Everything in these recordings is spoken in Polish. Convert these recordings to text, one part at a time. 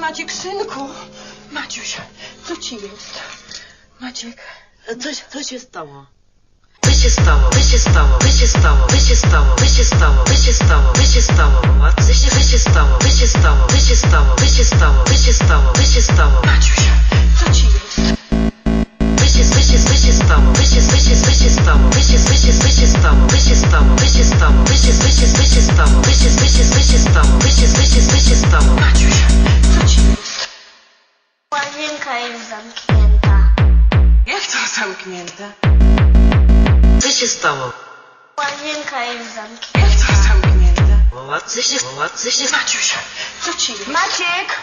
Maciek, synku! Maciuś, co ci jest? Maciek, Co, co się stało? Co się stało? Co się stało? Co Łazienka jest zamknięta. Jak to zamknięte? Co się stało? Łazienka jest zamknięta. Jak to zamknięte? Co się, co się, Maciuś, co ci jest? Maciek!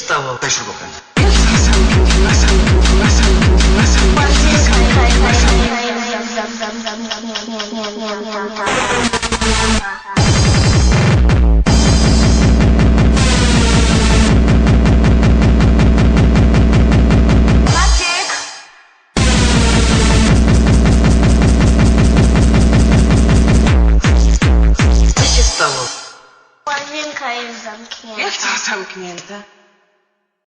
stało? Daj śrubokręt. Łazienka jest zamknięta. Jak to zamknięte?